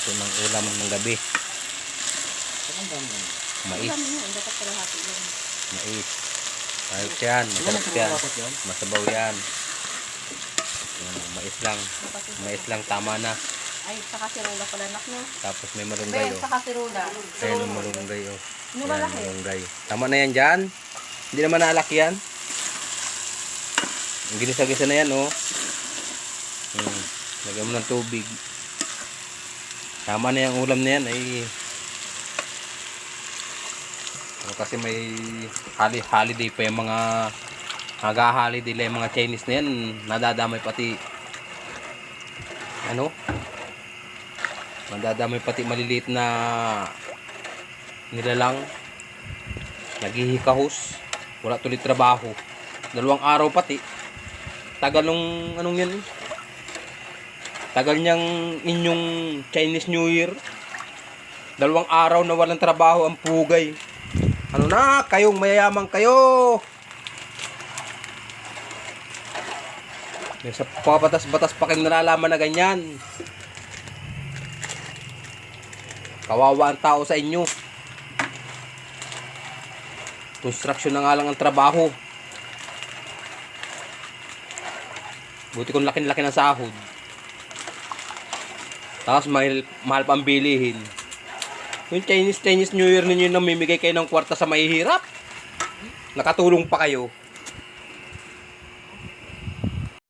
Ito ng ulam ng gabi. Mais. Mais. Ayos yan. Masarap yan. Masabaw yan. Mais lang. Mais lang tama na. Ay, saka sirula pala nak no. Tapos may malunggay Ben, oh. saka sirula. Ayun ang malunggay oh. Ano malunggay. Tama na yan dyan. Hindi naman naalaki yan. Ang ginisa-gisa na yan oh. Hmm. Lagyan mo ng tubig. Tama na yung ulam na yan ay Oh, kasi may holi holiday pa yung mga nag-holiday lang mga Chinese na yan nadadamay pati ano nadadamay pati maliliit na nilalang naghihikahos wala tuloy trabaho dalawang araw pati tagal nung anong yan eh. Tagal niyang inyong Chinese New Year. Dalawang araw na walang trabaho ang pugay. Ano na kayong mayayaman kayo. May sa papatas-batas pa kayong nalalaman na ganyan. Kawawa ang tao sa inyo. Construction na nga lang ang trabaho. Buti kung laki-laki ng sahod tapos mahal, mahal pang bilihin. Yung Chinese Chinese New Year ninyo namimigay kayo ng kwarta sa mahihirap. Nakatulong pa kayo